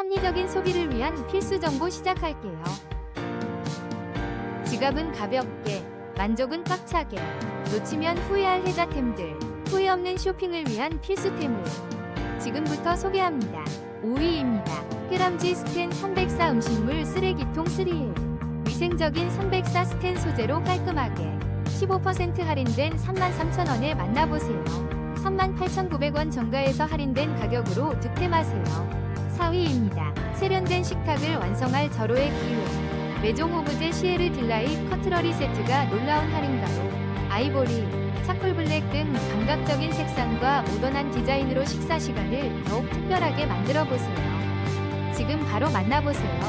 합리적인 소비를 위한 필수 정보 시작할게요. 지갑은 가볍게, 만족은 꽉차게, 놓치면 후회할 혜자템들, 후회 없는 쇼핑을 위한 필수템을 지금부터 소개합니다. 5위입니다. 쾌람지 스텐 304 음식물 쓰레기통 3일 위생적인 304 스텐 소재로 깔끔하게 15% 할인된 33,000원에 만나보세요. 38,900원 정가에서 할인된 가격으로 득템하세요. 4위입니다. 세련된 식탁을 완성할 절호의 기회. 메종 오브제 시에르 딜라이 커트러리 세트가 놀라운 할인가로 아이보리, 차콜 블랙 등 감각적인 색상과 모던한 디자인으로 식사 시간을 더욱 특별하게 만들어 보세요. 지금 바로 만나보세요.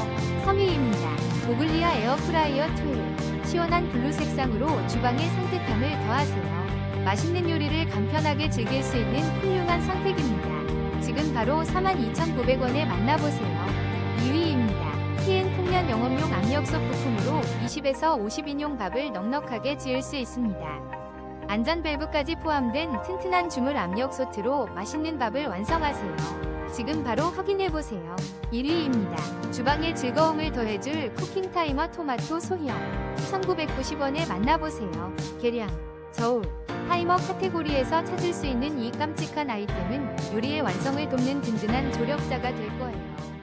3위입니다. 보글리아 에어프라이어 2. 시원한 블루 색상으로 주방의 산뜻함을 더하세요. 맛있는 요리를 간편하게 즐길 수 있는 훌륭한 선택입니다. 지금 바로 42,900원에 만나보세요. 2위입니다. TN 풍면 영업용 압력솥 부품으로 20에서 50인용 밥을 넉넉하게 지을 수 있습니다. 안전 밸브까지 포함된 튼튼한 주물 압력솥으로 맛있는 밥을 완성하세요. 지금 바로 확인해보세요. 1위입니다. 주방의 즐거움을 더해줄 쿠킹 타이머 토마토 소형. 1990원에 만나보세요. 계량, 저울, 타이머 카테고리에서 찾을 수 있는 이 깜찍한 아이템은 요리의 완성을 돕는 든든한 조력자가 될 거예요.